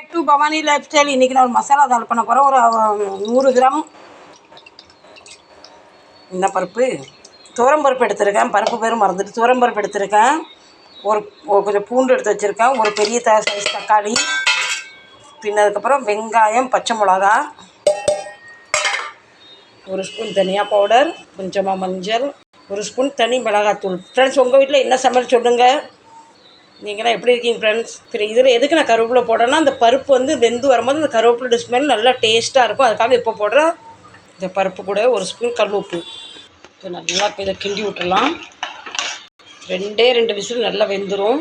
Back to Bhavani life style இன்றைக்கி நான் ஒரு மசாலா தால் பண்ண போகிறேன் ஒரு நூறு கிராம். இந்த பருப்பு. துவரம் பருப்பு எடுத்திருக்கேன். பருப்பு பேரும் மறந்துட்டு துவரம் பருப்பு எடுத்திருக்கேன். ஒரு கொஞ்சம் பூண்டு எடுத்து வச்சுருக்கேன். ஒரு பெரிய த சைஸ் தக்காளி. பின்னதுக்கப்புறம் வெங்காயம் பச்சை மிளகா. ஒரு ஸ்பூன் தனியா பவுடர் கொஞ்சமாக மஞ்சள். ஒரு ஸ்பூன் தனி மிளகாத்தூள். ஃப்ரெண்ட்ஸ் உங்கள் வீட்டில் என்ன சமையல் சொல்லுங்கள் நீங்களாம் எப்படி இருக்கீங்க ஃப்ரெண்ட்ஸ் சரி இதில் எதுக்கு நான் கருவேப்பிலை போடுறேன்னா அந்த பருப்பு வந்து வெந்து வரும்போது அந்த கருவேப்பிலை ஸ்மெல் நல்லா டேஸ்ட்டாக இருக்கும். அதுக்காக இப்போ போடுறேன் இந்த பருப்பு கூட ஒரு ஸ்பூன் கல் உப்பு இப்போ நல்லா இப்போ இதை கிண்டி விட்டுடலாம். ரெண்டே ரெண்டு விசில் நல்லா வெந்துடும்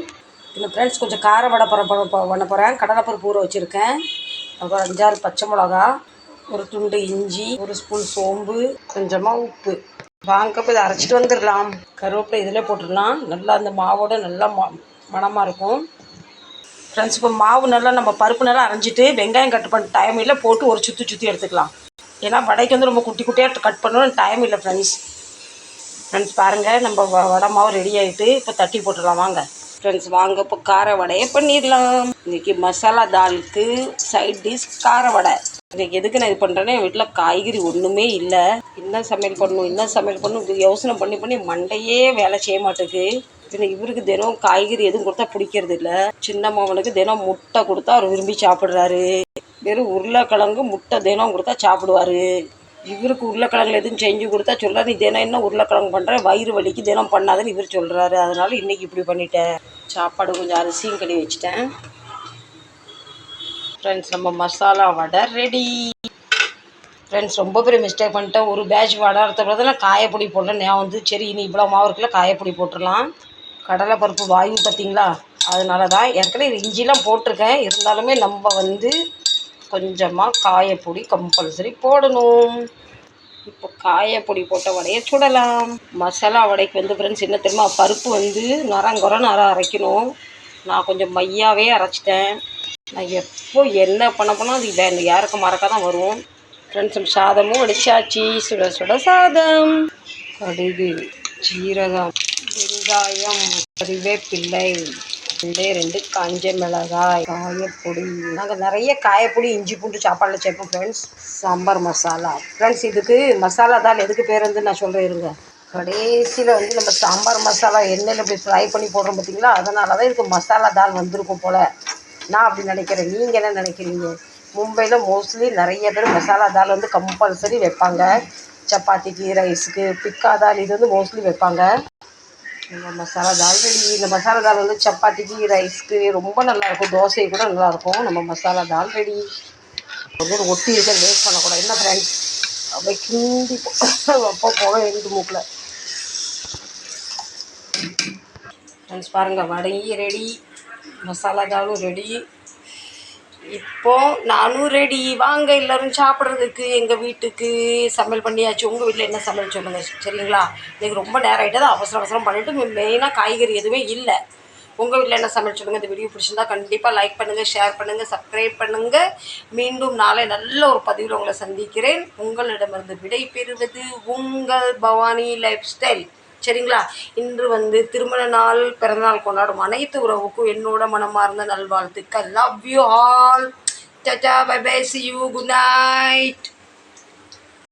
இந்த ஃப்ரெண்ட்ஸ் கொஞ்சம் கார வடை பரப்ப பண்ண போகிறேன் கடலைப்பருப்பு ஊற வச்சுருக்கேன். அப்புறம் அஞ்சாறு பச்சை மிளகா ஒரு துண்டு இஞ்சி ஒரு ஸ்பூன் சோம்பு கொஞ்சமாக உப்பு. வாங்கப்போ இதை அரைச்சிட்டு வந்துடலாம். கருவேப்பிலை இதில் போட்டுடலாம். நல்லா அந்த மாவோட நல்லா மா மனமாக இருக்கும். ஃப்ரெண்ட்ஸ் இப்போ மாவு நல்லா நம்ம பருப்பு நல்லா அரைஞ்சிட்டு வெங்காயம் கட் பண்ண டைம் இல்லை போட்டு ஒரு சுற்றி சுற்றி எடுத்துக்கலாம். ஏன்னா வடைக்கு வந்து ரொம்ப குட்டி குட்டியாக கட் பண்ணணும் டைம் இல்லை ஃப்ரெண்ட்ஸ் ஃப்ரெண்ட்ஸ் பாருங்கள் நம்ம வ- வடை மாவு ரெடி ஆகிட்டு இப்போ தட்டி போட்டுடலாம் வாங்க. ஃப்ரெண்ட்ஸ் வாங்க இப்போ கார வடையை பண்ணிடலாம். இன்றைக்கி மசாலா தாலுக்கு சைட் டிஷ் கார வடை. இன்றைக்கி எதுக்கு நான் இது பண்ணுறேன்னா என் வீட்டில் காய்கறி ஒன்றுமே இல்லை. என்ன சமையல் பண்ணணும் என்ன சமையல் பண்ணணும் யோசனை பண்ணி பண்ணி மண்டையே வேலை செய்ய மாட்டேங்குது. பின்ன இவருக்கு தினம் காய்கறி எதுவும் கொடுத்தா பிடிக்கிறது இல்லை. சின்ன மாமனுக்கு தினம் முட்டை கொடுத்தா அவர் விரும்பி சாப்பிட்றாரு. வெறும் உருளைக்கிழங்கு முட்டை தினம் கொடுத்தா சாப்பிடுவாரு. இவருக்கு உருளைக்கிழங்குல எதுவும் செஞ்சு கொடுத்தா சொல்ல நீ தினம் என்ன உருளைக்கிழங்கு பண்ணுற வயிறு வலிக்கு தினம் பண்ணாதுன்னு இவர் சொல்கிறாரு அதனால் இன்றைக்கி இப்படி பண்ணிட்டேன். சாப்பாடு கொஞ்சம் அரிசியும் கழுவி வச்சுட்டேன். ஃப்ரெண்ட்ஸ் நம்ம மசாலா வடை ரெடி ஃப்ரெண்ட்ஸ் ரொம்ப பெரிய மிஸ்டேக் பண்ணிட்டேன். ஒரு பேட்ச் வடை அறுத்த பிறகு நான் காயப்பொடி போடல நான் வந்து சரி இனி இவ்வளோ மாவு இருக்குல்ல காயப்பொடி போட்டுடலாம். கடலைப்பருப்பு வாயு பார்த்தீங்களா? அதனால தான் ஏற்கனவே இஞ்சிலாம் போட்டிருக்கேன். இருந்தாலுமே நம்ம வந்து கொஞ்சமாக காயப்பொடி கம்பல்சரி போடணும். இப்போ காயப்பொடி போட்ட வடையை சுடலாம். மசாலா வடைக்கு வந்து ஃப்ரெண்ட்ஸ் என்ன தெரியுமா? பருப்பு வந்து நரங்குறன்னு அரை அரைக்கணும். நான் கொஞ்சம் மையாவே அரைச்சிட்டேன். நான் எப்போ என்ன பண்ண போனால் அது இதை யாருக்கும் மறக்க தான் வரும். ஃப்ரெண்ட்ஸ் சாதமும் அடிச்சாச்சு. சுட சுட சாதம். கடுகு ஜீரகம். வெங்காயம் கறிவேப்பிள்ளை ரெண்டே ரெண்டு காஞ்ச மிளகாய் காயப்பொடி. நாங்கள் நிறைய காயப்பொடி இஞ்சி பூண்டு சாப்பாடில் சேர்ப்போம் ஃப்ரெண்ட்ஸ் சாம்பார் மசாலா. ஃப்ரெண்ட்ஸ் இதுக்கு மசாலா தால் எதுக்கு பேர் வந்து நான் சொல்கிறேன் இருங்க. கடைசியில் வந்து நம்ம சாம்பார் மசாலா எண்ணெயில் இப்படி ஃப்ரை பண்ணி போடுறோம் பார்த்தீங்களா அதனால தான் இதுக்கு மசாலா தால் வந்திருக்கும் போல். நான் அப்படி நினைக்கிறேன். நீங்கள் என்ன நினைக்கிறீங்க? மும்பையில் மோஸ்ட்லி நிறைய பேர் மசாலா தால் வந்து கம்பல்சரி வைப்பாங்க. சப்பாத்திக்கு ரைஸுக்கு பிக்கா தால் இது வந்து மோஸ்ட்லி வைப்பாங்க. இந்த மசாலா தால் ரெடி இந்த மசாலா தால் வந்து சப்பாத்திக்கு ரைஸ்க்கு ரொம்ப நல்லாயிருக்கும். தோசை கூட நல்லாயிருக்கும். நம்ம மசாலா தால் ரெடி. வந்து ஒரு ஒட்டி இருக்க வேஸ்ட் பண்ணக்கூடாது. என்ன ஃப்ரெண்ட்ஸ் அப்படியே கிண்டி அப்போ போக எழுந்து மூக்கில். ஃப்ரெண்ட்ஸ் பாருங்கள் வடையும் ரெடி. மசாலா தாலும் ரெடி. இப்போ நானும் ரெடி வாங்க எல்லாரும் சாப்பிட்றதுக்கு எங்கள் வீட்டுக்கு சமையல் பண்ணியாச்சு. உங்கள் வீட்டில் என்ன சமையல் சொல்லுங்கள் சரிங்களா? எனக்கு ரொம்ப நேரம் ஆகிட்டது அவசர அவசரம் பண்ணிவிட்டு மெயினாக காய்கறி எதுவுமே இல்லை. உங்கள் வீட்டில் என்ன சமையல் சொல்லுங்கள் இந்த வீடியோ பிடிச்சிருந்தா கண்டிப்பாக லைக் பண்ணுங்கள் ஷேர் பண்ணுங்கள் சப்ஸ்கிரைப் பண்ணுங்கள் மீண்டும் நாளை நல்ல ஒரு பதிவில் உங்களை சந்திக்கிறேன். உங்களிடமிருந்து விடை பெறுவது உங்கள் பவானி லைஃப் ஸ்டைல் சரிங்களா? இன்று வந்து திருமண நாள் பிறந்தநாள் கொண்டாடும் அனைத்து உறவுக்கும் என்னோட மனமார்ந்த நல்வாழ்த்துக்கள். Love you all Sachcha bye bye see you good night